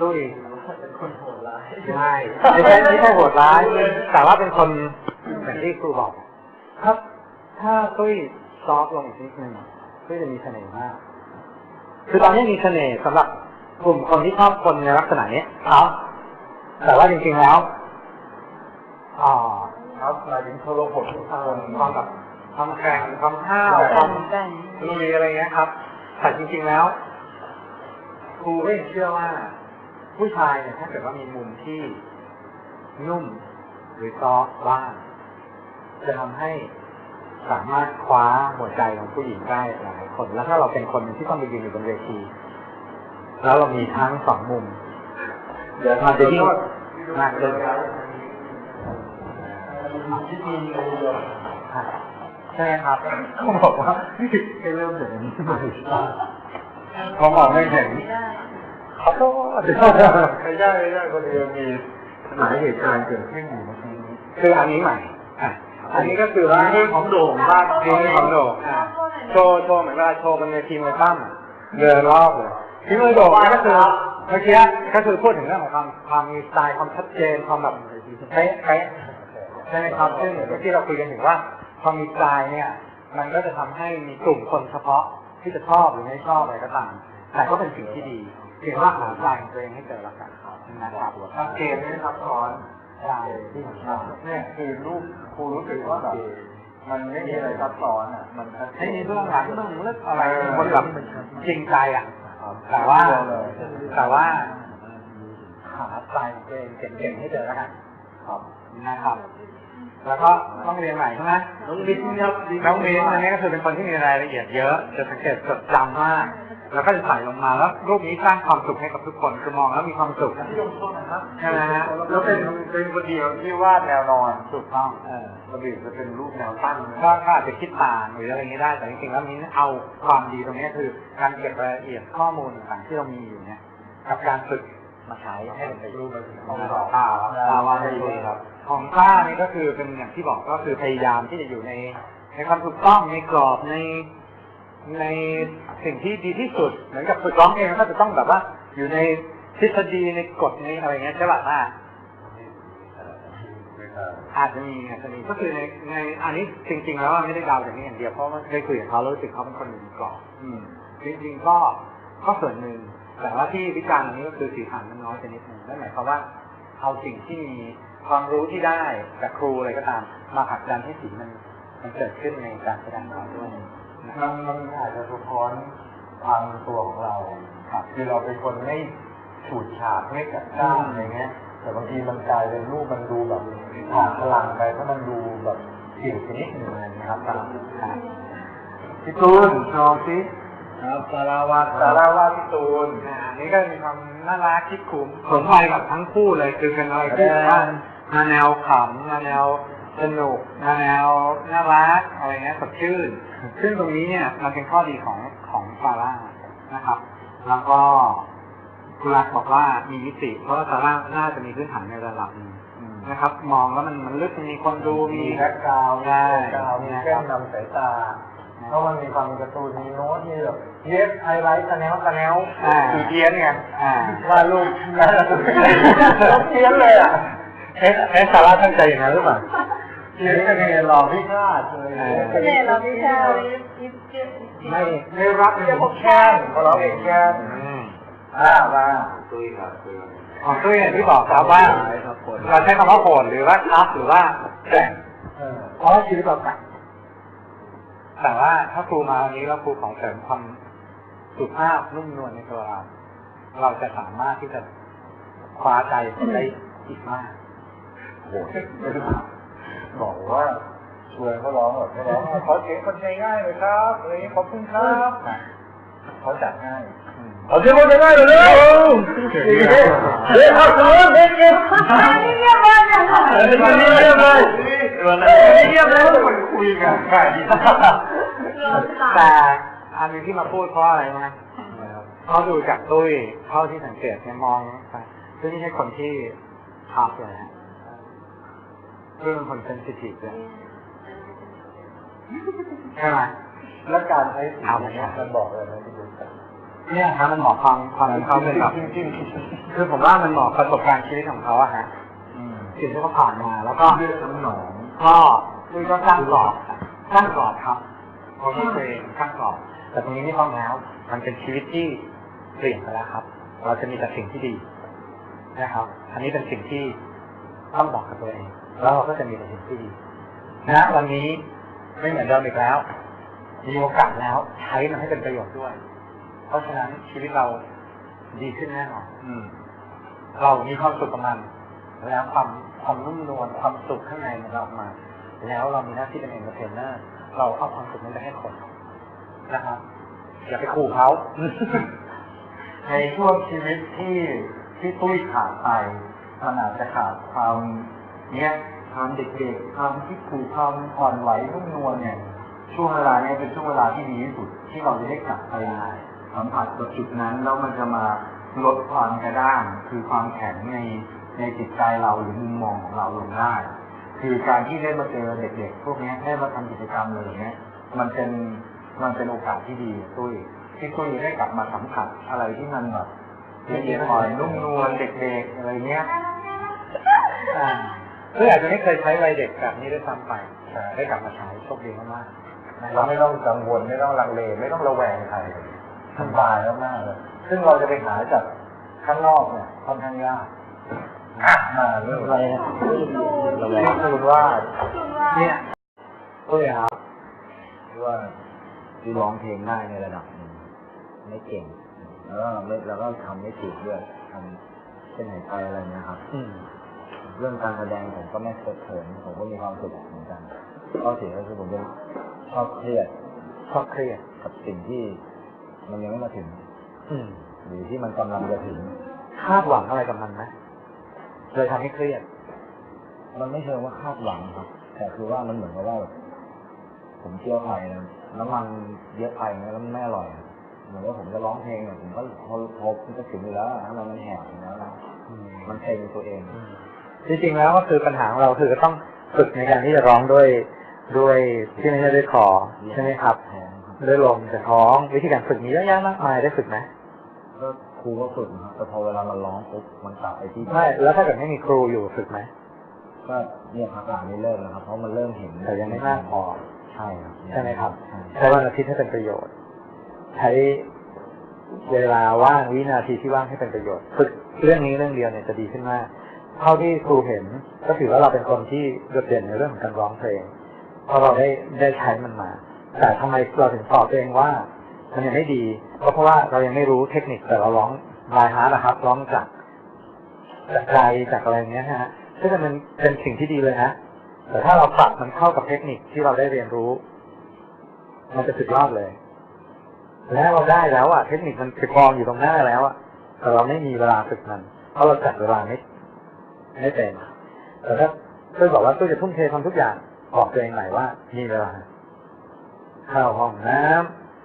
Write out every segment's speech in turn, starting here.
ตุ้ยเป็นคนโหดร้ายใช่ไม่ใช่ไม่ใช่โหดร้าย แต่ว่าเป็นคนอย่างที่ครูบอกถ้าถ้าตุ้ยซอฟต์ลงอีกนิดนึงตุ้ยจะมีเสน่ห์มาก คือตอนนี้มีเสน่ห์สำหรับกลุ่มคนที่ชอบคนในลักษณะนี้ครับแต่ว่าจริงๆแล้วอ่าครับหมายถึงโทรโขงทุกเอ่คอนความแบบความแข่งความห้าวความลุยอะไรเงี้ยครับแต่จริงๆแล้ว ครูก็ยังเชื่อว่า ผู้ชายเนี่ยถ้าเกิดว่ามีมุมที่นุ่มหรือซอฟต์บ้างจะทำให้สามารถคว้าหัวใจของผู้หญิงได้หลายคน แล้วถ้าเราเป็นคนที่ต้องไปยืนอยู่บนเวที แล้วเรามีทั้งสองมุม เดี๋ยวมันจะยิ่งมากขึ้นที่มีเรือใช่ไหมครับเขาบอกว่าให้เริ่มจากอันนี้ใหม่เขาบอกไม่เห็น ขอโทษไม่ได้ไม่ได้คนเดียวมีหลายเหตุการณ์เกิดขึ้นอยู่เมื่อกี้นี้คืออันนี้ใหม่อะอันนี้ก็คือว่าเรื่องของโด่งบ้างเพลงของโด่งอะโชว์โชว์เหมือนเวลาโชว์กันในทีมมวยปั้มอะเดินรอบเลยทีมมวยโด่งนี่ก็คือเมื่อกี้ก็คือพูดถึงเรื่องของความความมีสไตล์ความชัดเจนความแบบเป๊ะเป๊ะใช่ไหมครับซึ่งเมื่อกี้เราคุยกันถึงว่าความมีสไตล์เนี่ย มันก็จะทำให้มีกลุ่มคนเฉพาะที่จะชอบหรือไม่ชอบอะไรก็ตามแต่ก็เป็นสิ่งที่ดี เพียงว่าหาสไตล์ของตัวเองให้เจอละกันนะครับสังเกตไหมครับซ้อนใช่ที่ผมชอบเนี่ยคือรูปครูรู้สึกว่าแบบมันไม่มีอะไรซับซ้อนอะ มันไม่มีเบื้องหลังเบื้องลึกอะไรเป็นคนแบบจริงใจอะ แต่ว่าแต่ว่าหาสไตล์ของตัวเองเก่งๆให้เจอแล้วกันครับนะครับแล้วก็ต้องเรียนใหม่ใช่ไหมน้องมิ้นครับน้องมิ้นอันนี้ก็คือเป็นคนที่มีรายละเอียดเยอะ จะสังเกตจดจำมาก แล้วก็จะใส่ลงมาแล้วรูปนี้สร้างความสุขให้กับทุกคนคือมองแล้วมีความสุขที่ยงโทษนะครับใช่ไหมฮะแล้วเป็นเป็นคนเดียวที่วาดแนวนอนถูกต้องเออระเบียบจะเป็นรูปแนวตั้งนะก็ก็อาจจะคิดต่างหรืออะไรอย่างนี้ได้แต่จริงๆแล้วมิ้นเอาความดีตรงนี้คือการเก็บรายละเอียดข้อมูลต่างๆที่เรามีอยู่เนี่ยกับการฝึกมาใช้ให้เป็นประโยชน์ของเราตาตาว่าได้ดีครับ ของต้านี่ก็คือเป็นอย่างที่บอกก็คือพยายามที่จะอยู่ในในความถูกต้องในกรอบใน ในสิ่งที่ดีที่สุด เหมือนกับฝึกร้องเองก็จะต้องแบบว่า อยู่ในทฤษฎีในกฎในอะไรเงี้ยใช่ป่ะต้าอาจจะมีอาจจะมีก็คือในในอันนี้จริง ๆ แล้วไม่ได้เดาจากนี้อย่างเดียวเพราะว่าได้คุยกับเขาแล้วรู้สึกเขาเป็นคนมีกรอบอืมจริงๆก็ก็ส่วนหนึ่งแต่ว่าที่วิจารณ์อันนี้ก็คือสีสันมันน้อยไปนิดนึงนั่นหมายความว่าเอาสิ่งที่มีความรู้ที่ได้จากครูอะไรก็ตาม มาผลักดันให้สีมันมันเกิดขึ้นในการแสดงของเราด้วยนะ คมัรับนมันอาจจะสะท้อนทางตัวของเราครับคือเราเป็นคนไม่ฉูดฉาดไม่จัดจ้านอะไรเงี้ย แต่บางทีมันกลายเป็นรูปมันดูแบบขาดพลังไปเพราะมันดูแบบผิวชนิดหนึ่งอะครับครับพี่ตูนโชว์สิครับสาราวัตสาราวาพี่ตูนอ่าอันนี้ก็มีความน่ารักคิดขุมสมวัยกับทั้งคู่เลยคือเป็นอะไรที่บบว่ามาแนวขำมาแนว สนุกมาแนวน่ารักอะไรเงี้ยสดชื่นซึ่งตรงนี้เนี่ยมันเป็นข้อดีของของซาร่านะครับ แล้วก็คุณรักบอกว่ามีมิติเพราะว่าซาร่าน่าจะมีพื้นฐานในระดับหนึงนะครับ มองแล้วมันมันลึกมันมีคนดูมีมีแบ็กกราวด์มีใช่แบ็กกราวด์มีเครื่องนำสายตาเพราะมันมีความเป็นการ์ตูนมีโน้ตมีแบบเย็บไฮไลท์ตะแนวตะแนวอ่าคือเทียนไงอ่าว่าดรูปแล้วเทียนเลยอะเอ๊ะเอ๊ะซาร่าตั้งใจอย่างนั้นหรือเปล่าเทียนก็เนี่ยหล่อพิฆาตเลยเออเนี่ยเราไม่ใช่ไม่ไม่รักไม่พบแค้นเราเราเองแค้นอืมอ่าตุ้ยครับของตุ้ยอย่างที่บอกครับว่าเราใช้คำว่าโหดหรือว่าทับหรือว่าแกร่งเออเพราะว่าชีวิตเราแกร่งแต่ว่าถ้าครูมาวันนี้แล้วครูของเสริมความสุภาพนุ่มนวลในตัวเราเราจะสามารถที่จะคว้าใจได้อีกมากโห บอกว่าชวนเขาร้องแบบเขาร้องขอเสียงคนใจง่ายเลยครับอะไรอย่างนี้ขอบคุณครับเขาจัดให้ขอเสียงคนใจง่ายเลยเร็วเฮ้ยเอาเสียงเด็กเก็บไม่เรียบร้อยนะเออมันนี่เรียบเลยมันนี่เรียบเลยมันคุยกันใครแต่อันหนึงที่มาพูดเพราะอะไรนะเขาดูจากตุ้ยเท่าที่สังเกตเนี่ยมองไปตุ้ยไม่ใช่คนที่ทับเลยฮะ ตุ้ยเป็นคนเซนซิทีฟเลยใช่ไหมแล้วการใช้สีเนี่ยมันบอกอะไรไหมที่ดูเนี่ยครับมันเหมาะความความที่เขาเป็นแบบจริงจริงคือผมว่ามันเหมาะประสบการณ์ชีวิตของเขาอะฮะอืมสิ่งที่เขาผ่านมา แล้วก็เลือดน้ำหนองก็คือก็สร้างกรอบสร้างกรอบครับเพราะว่าตัวเองสร้างกรอบแต่ตรงนี้ไม่ต้องแล้ว มันเป็นชีวิตที่เปลี่ยนไปแล้วครับ เราจะมีแต่สิ่งที่ดีนะครับ อันนี้เป็นสิ่งที่ต้องบอกกับตัวเอง แล้วเราก็จะมีแต่สิ่งที่ดีนะวันนี้ไม่เหมือนเดิมอีกแล้ว มีโอกาสแล้วใช้มันให้เป็นประโยชน์ด้วย เพราะฉะนั้นชีวิตเราดีขึ้นแน่นอนอืมเรามีความสุขกับมัน แล้วความความนุ่มนวลความสุขข้างในมันออกมา แล้วเรามีหน้าที่เป็นเอนเตอร์เทนเนอร์เราเอาความสุขนั้นไปให้คนนะครับอย่าไปขู่เขาในช่วงชีวิตที่ที่ตุ้ยขาดไปมันอาจจะขาดความ เนี้ยความเด็กๆความที่ผูกความอ่อนไหวนุ่มนวลเนี่ย ช่วงเวลาเนี้ยเป็นช่วงเวลาที่ดีที่สุดที่เราจะได้กลับไปสัมผัสกับจุดนั้นแล้วมันจะมาลดความกระด้างคือความแข็งในในจิตใจเราหรือมุมมองของเราลงได้ คือการที่ได้มาเจอเด็กๆ พวกนี้ได้มาทำกิจกรรมเลยางเนี้ยมันเป็นมันเป็นโอกาสที่ดีตุ้ยที่ตุ้ยได้กลับมาสัมผัสอะไรที่มันแบบละเอียดอ่อนนุ่มนวลเด็กๆอะไรเงี้ย อ่าหรืออาจจะไม่เคยใช้วัยเด็กแบบนี้ด้วยซ้ำไปแต่ได้กลับมาใช้โชคดีมากๆนะคเรารับไม่ต้องกังวลไม่ต้องลังเลไม่ต้องระแวงใครสบายมากๆเลย ซึ่งเราจะไปหาจากข้างนอกเนี่ยค่อนข้างยากอะมาเรื่องอะไรนะระแวงคือว่าเนี่ยตุ้ยครับว่าที่ร้องเพลงได้ในระดับหนึ่งไม่เก่งแล้วก็ไม่แล้วก็ทำไม่ถูกด้วยทำเช่นไหนไปอะไรเงี้ยครับ อืม เรื่องการแสดงผมก็ไม่เคยเขินผมก็มีความสุขเหมือนกันข้อเสียก็คือผมเป็นชอบเครียดชอบเครียดกับสิ่งที่มันยังไม่มาถึง อืมหรือที่มันกำลังจะถึงคาดหวังอะไรกับมันไหมเลยทำให้เครียด มันไม่เชิงว่าคาดหวังครับ แต่คือว่ามันเหมือนกับว่าผมเที่ยวไข่นะน้ำมันเยอะไปนะแล้วมันไม่อร่อยอะเหมือนว่าผมจะร้องเพลงเนี่ยผมก็พอพอมันจะถึงอยู่แล้วทำไมมันแหบอยู่แล้วนะมันเพลงตัวเอง จริงๆแล้วก็คือปัญหาของเราคือก็ต้องฝึกในการที่จะร้องด้วยด้วยที่ไม่ใช่ด้วยคอใช่ไหมครับแพงครับด้วยลมจากท้องวิธีการฝึกมีเยอะแยะมากมายได้ฝึกไหมก็ครูก็ฝึกนะครับแต่พอเวลามันร้องปุ๊บมันกลับไปที่ไม่แล้วถ้าเกิดไม่มีครูอยู่ฝึกไหมก็เนี่ยครับอ่านนี้เริ่มแล้วครับเพราะมันเริ่มเห็นแต่ยังไม่มากพอใช่ครับใช่ไหมครับใช่ใช้วันอาทิตย์ให้เป็นประโยชน์ ใช้เวลาว่างวินาทีที่ว่างให้เป็นประโยชน์ฝึกเรื่องนี้เรื่องเดียวเนี่ยจะดีขึ้นมาก เท่าที่ครูเห็น ก็ถือว่าเราเป็นคนที่โดดเด่นในเรื่องของการร้องเพลงเพราะเราได้ได้ใช้มันมา แต่ทำไมเราถึงตอบตัวเองว่า มันยังไม่ดี ก็เพราะว่าเรายังไม่รู้เทคนิคแต่เราร้องลายฮาร์ดนะครับ ร้องจากจากใจจากอะไรเงี้ยนะฮะซึ่งมันเป็นสิ่งที่ดีเลยนะแต่ถ้าเราปรับมันเข้ากับเทคนิคที่เราได้เรียนรู้ มันจะสุดยอดเลย แล้วเราได้แล้วอะเทคนิคมันคือกองอยู่ตรงหน้าแล้วอะแต่เราไม่มีเวลาฝึกมัน เพราะเราจัดเวลาไม่ ไม่เป็น แต่ถ้าตุ้ยบอกว่าตุ้ยจะทุ่มเททำทุกอย่างบอกตัวเองใหม่ว่ามีเวลาเข้าห้องน้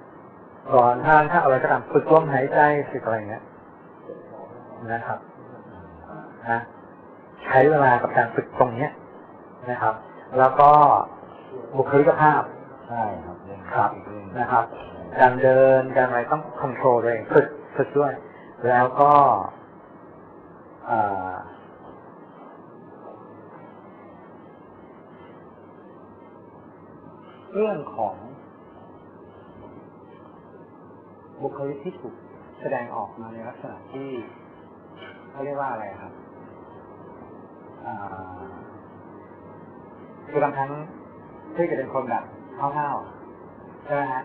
ำก่อนทานข้าวอะไรก็ตามฝึกลมหายใจฝึกอะไรอย่างเงี้ยนะครับนะใช้เวลากับการฝึกตรงเนี้ยนะครับ แล้วก็บุคลิกภาพใช่ครับเองครับอีกเรื่องนะครับ การเดินการอะไรต้องควบคุมตัวเองฝึกฝึกด้วย แล้วก็อ่า เรื่องของบุคลิกที่ถูกแสดงออกมาในลักษณะที่เขาเรียกว่าอะไรครับคือบางครั้งที่จะเป็นคนแบบห้าวๆใช่ไหมฮะ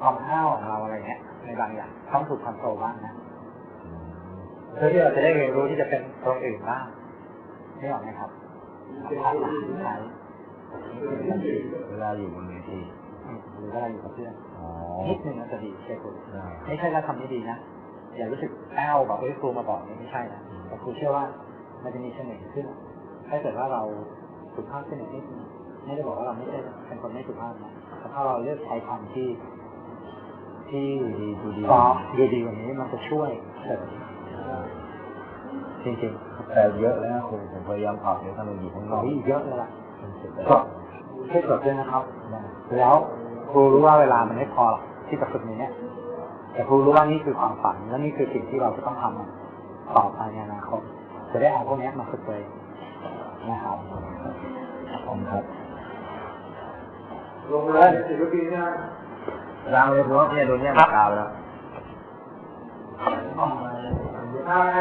ความห้าวของเราอะไรเงี้ย ในบางอย่างต้องถูกคอนโทรลบ้างนะเพื่อที่เราจะได้เรียนรู้ที่จะเป็นตัวอื่นบ้างนี่ออกไหมครับ เวลาอยู่บนเวทีหรือเวลาอยู่กับเพื่อนอ๋อนิดนึงมันจะดีใช่คุณได้ไม่ใช่ว่าทำไม่ดีนะอย่ารู้สึกแอ้วแบบเฮ้ยครูมาบอกนี่ไม่ใช่นะแต่ครูเชื่อว่ามันจะมีเสน่ห์ขึ้นถ้าเกิดว่าเราสุภาพขึ้นอีกนิดนึงไม่ได้บอกว่าเราไม่ใช่เป็นคนไม่สุภาพนะแต่ถ้าเราเลือกใช้คำที่ ที่ดีดูดีซอฟต์ดูดีกว่านี้มันจะช่วยเสริมจริงแต่เยอะแล้วครูผมพยายามปรับเดี๋ยวถ้ามันอยู่ข้างๆนต่ออกอีกเยอะเลยล่ะมันเสร็จ ก็แล้วช่วยจดด้วยนะครับ แล้วครูรู้ว่าเวลามันไม่พอหรอกที่จะฝึกในเนี้ยแต่ครูรู้ว่านี่คือความฝันและนี่คือสิ่งที่เราจะต้องทำต่อไปในอนาคตจะได้เอาพวกนี้มาฝึกเลยนะครับผมครับลงเลยสิบปีเนี่ยรางเลยเพราะว่าเนี่ยโดนเนี่ยมากาวแล้วอะไร